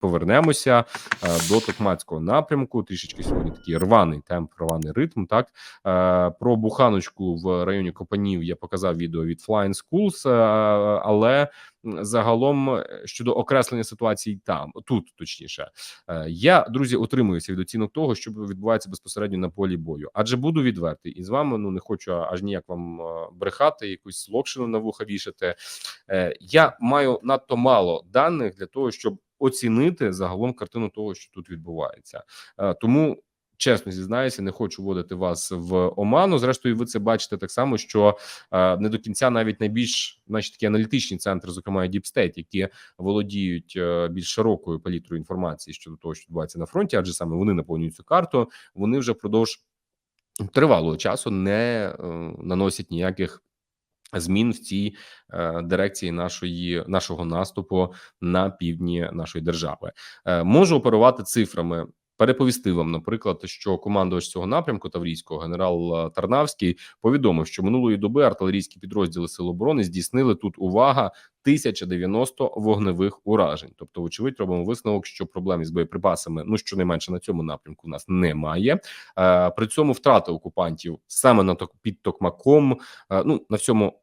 повернемося е, до токмацького напрямку. Трішечки сьогодні такий рваний темп, рваний ритм. Так е, про буханочку в районі Копанів я показав відео від Flying Schools, е, але загалом щодо окреслення ситуації там тут точніше, я друзі утримуюся від оцінок того, що відбувається безпосередньо на полі бою, адже буду відвертий і з вами. Ну не хочу аж ніяк вам брехати, якусь локшину на вуха вішати. Я маю надто мало даних для того, щоб оцінити загалом картину того, що тут відбувається, Е, тому. Чесно зізнаюся, не хочу вводити вас в оману. Зрештою, ви це бачите так само, що е, не до кінця навіть найбільш значить, такі аналітичні центри, зокрема Deep State, які володіють е, більш широкою палітрою інформації щодо того, що відбувається на фронті, адже саме вони наповнюють цю карту. Вони вже впродовж тривалого часу не е, наносять ніяких. Змін в цій е, дирекції нашої нашого наступу на півдні нашої держави е, можу оперувати цифрами. Переповісти вам, наприклад, що командувач цього напрямку Таврійського генерал е, Тарнавський повідомив, що минулої доби артилерійські підрозділи Сил оборони здійснили тут увага 1090 вогневих уражень. Тобто, вочевидь, робимо висновок, що проблем із боєприпасами, ну щонайменше на цьому напрямку, у нас немає. При цьому втрати окупантів саме на під Токмаком, ну на всьому.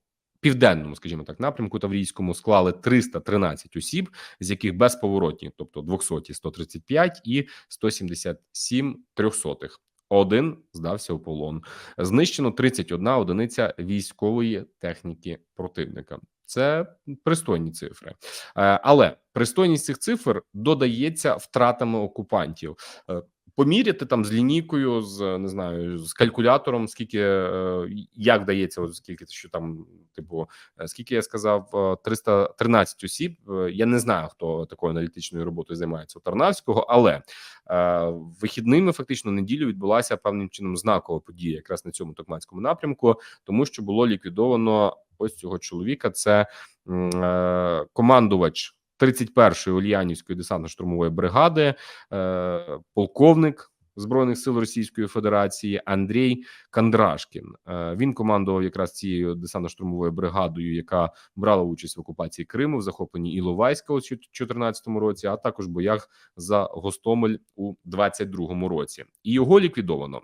Південному, скажімо так, напрямку Таврійському склали 313 осіб, з яких безповоротні, тобто 200 – 135 і 177 трьохсотих. Один здався у полон. Знищено 31 одиниця військової техніки противника. Це пристойні цифри, Е, але пристойність цих цифр додається втратами окупантів. Е, Поміряти там з лінійкою, з не знаю, з калькулятором, скільки е, як вдається, от скільки що там, типу, е, скільки я сказав, е, 313 осіб. Е, Я не знаю, хто такою аналітичною роботою займається у Тарнавського, але е, вихідними фактично неділю відбулася певним чином знакова подія, якраз на цьому токманському напрямку, тому що було ліквідовано ось цього чоловіка. Це е, командувач. 31-ї Ульянівської десантно-штурмової бригади, е, полковник збройних сил Російської Федерації Андрій Кандрашкін. Е, він командував якраз цією десантно-штурмовою бригадою, яка брала участь в окупації Криму, в захопленні Іловайська у 2014 році, а також боях за Гостомель у 2022 році. І його ліквідовано.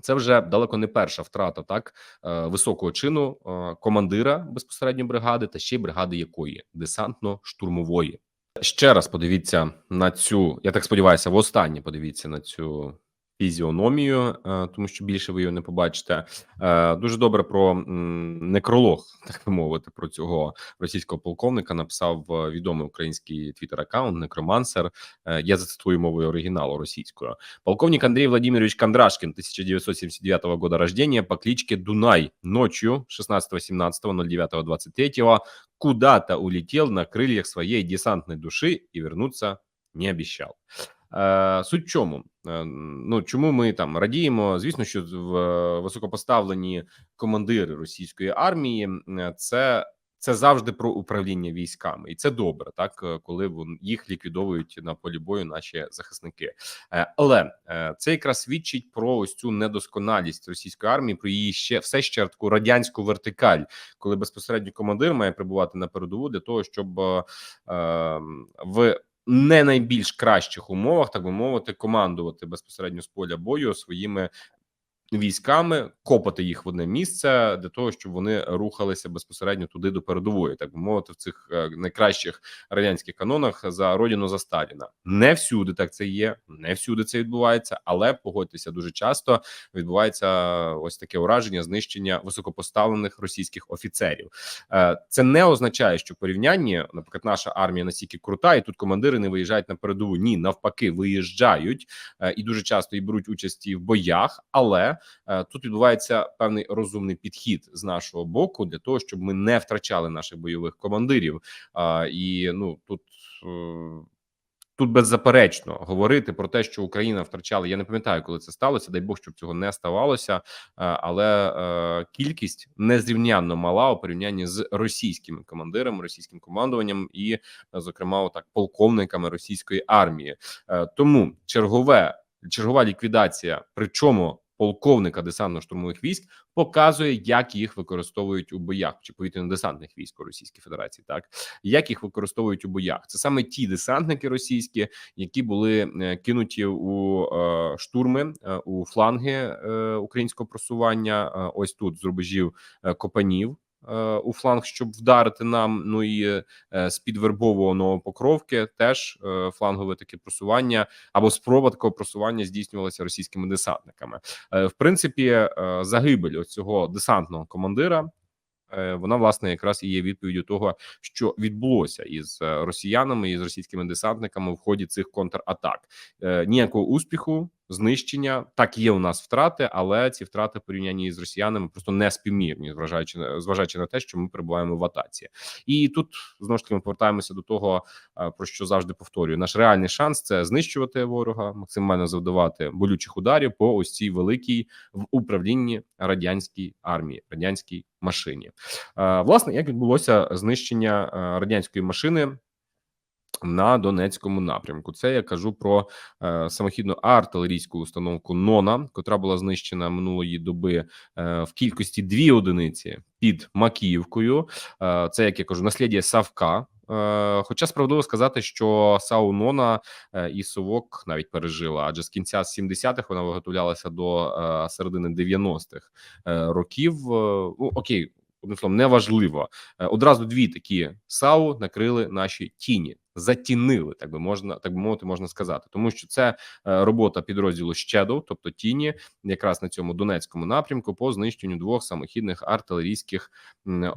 Це вже далеко не перша втрата так е, високого чину е, командира безпосередньо бригади, та ще й бригади якої десантно-штурмової. Ще раз подивіться на цю. Я так сподіваюся, в останнє подивіться на цю фізіономію, е, тому що більше ви її не побачите. Е, Дуже добре про некролог, так би мовити, про цього російського полковника написав е, відомий український твіттер-аккаунт Некромансер. Я зацитую мовою оригіналу російською. Полковник Андрей Владимирович Кондрашкин, 1979 года рождения, по кличке Дунай, ночью 16-17.09.23 куда-то улетел на крыльях своей десантной души и вернуться не обещал. Е, Суть чому? Е, Ну чому ми там радіємо? Звісно, що в високопоставлені командири російської армії е, це. Це завжди про управління військами, і це добре, так коли вон- їх ліквідовують на полі бою наші захисники. Але це якраз свідчить про ось цю недосконалість російської армії, про її ще все ще таку радянську вертикаль, коли безпосередньо командир має прибувати на передову для того, щоб в не найбільш кращих умовах, так би мовити, командувати безпосередньо з поля бою своїми військами, копати їх в одне місце для того, щоб вони рухалися безпосередньо туди до передової, так би мовити, в цих е, найкращих радянських канонах за родину за Сталіна. Не всюди так це є, не всюди це відбувається, але погодьтеся дуже часто відбувається ось таке ураження, знищення високопоставлених російських офіцерів. Е, Це не означає, що в порівнянні, наприклад, наша армія настільки крута, і тут командири не виїжджають на передову. Ні, навпаки, виїжджають е, і дуже часто і беруть участь і в боях, але е, тут відбувається певний розумний підхід з нашого боку для того, щоб ми не втрачали наших бойових командирів. І ну тут. е, Тут беззаперечно говорити про те, що Україна втрачала. Я не пам'ятаю, коли це сталося. Дай Бог, щоб цього не ставалося. Е, Але е, кількість незрівнянно мала у порівнянні з російськими командирами, російським командуванням і, е, зокрема, отак полковниками російської армії. Е, Тому чергове чергова ліквідація, причому полковника десантно-штурмових військ показує, як їх використовують у боях чи повітряно-десантних військ у Російській Федерації, так як їх використовують у боях. Це саме ті десантники російські, які були е, кинуті у е, штурми е, у фланги українського просування. ось тут з рубежів Копанів. Е, У фланг, щоб вдарити нам. Ну і е, з під вербового новопокровки теж е, флангове таке просування або спроба такого просування здійснювалася російськими десантниками. В принципі, загибель ось цього десантного командира. Вона власне якраз і є відповіддю того, що відбулося із росіянами і з російськими десантниками в ході цих контратак. Ніякого успіху, знищення так є у нас втрати, але ці втрати порівнянні з росіянами просто не співмірні, зважаючи на зважаючи на те, що ми перебуваємо в атаці. І тут знову ж таки ми повертаємося до того, е, про що завжди повторюю: наш реальний шанс це знищувати ворога, максимально завдавати болючих ударів по ось цій великій в управлінні радянській армії, радянській машині. Е, Власне, як відбулося знищення е, радянської машини. На Донецькому напрямку, це я кажу про е, самохідну артилерійську установку Нона, котра була знищена минулої доби е, в кількості дві одиниці під Макіївкою. Е, це як я кажу, наслідя Савка. Е, Хоча справедливо сказати, що САУ Нона е, і Совок навіть пережила, адже з кінця 70-х вона виготовлялася до е, середини 90-х е, років. Ну окей, одним словом, неважливо. Одразу дві такі САУ накрили наші тіні, затінили, так би можна так би мовити, можна сказати, тому що це е, робота підрозділу Щедов, тобто тіні, якраз на цьому Донецькому напрямку по знищенню двох самохідних артилерійських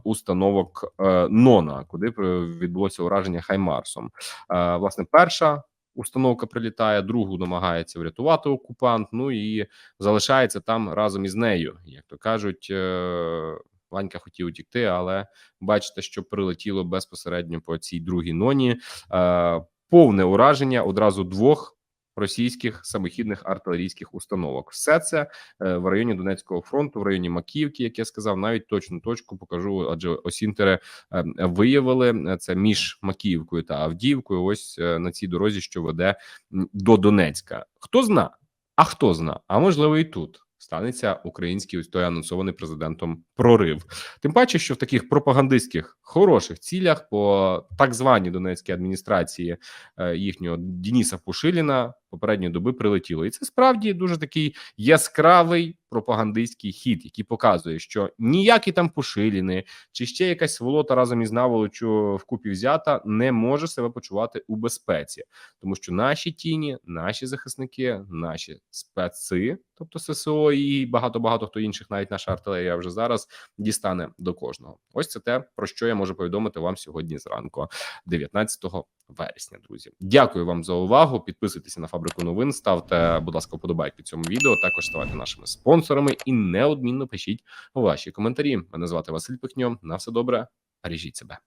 установок е, Нона, куди при- відбулося ураження Хаймарсом. Е, Власне, перша. Установка прилітає, другу намагається врятувати окупант. Ну і залишається там разом із нею, як то кажуть. Ванька хотів утікти, але бачите, що прилетіло безпосередньо по цій другій ноні. Е, повне ураження одразу двох російських самохідних артилерійських установок. Все це е, в районі Донецького фронту, в районі Макіївки, як я сказав, навіть точну точку покажу, адже осінтери е, виявили це між Макіївкою та Авдіївкою. Ось на цій дорозі, що веде до Донецька. Хто зна? А хто зна? А можливо, і тут станеться український ось той анонсований президентом прорив. Тим паче, що в таких пропагандистських хороших цілях по так званій Донецькій адміністрації е, їхнього Дініса Пушиліна попередньої доби прилетіло, і це справді дуже такий яскравий пропагандистський хід, який показує, що ніякі там Пушиліни чи ще якась сволота разом із наволочу вкупі взята не може себе почувати у безпеці, тому що наші тіні, наші захисники, наші специ, тобто ССО і багато багато хто інших, навіть наша артилерія вже зараз дістане до кожного. Ось це те, про що я можу повідомити вам сьогодні зранку, 19 вересня. Друзі, дякую вам за увагу. Підписуйтеся на фабрику новин, ставте, будь ласка, вподобайки цьому відео. Також ставайте нашими спонсорами і неодмінно пишіть ваші коментарі. Мене звати Василь Пихньо. На все добре, бережіть себе.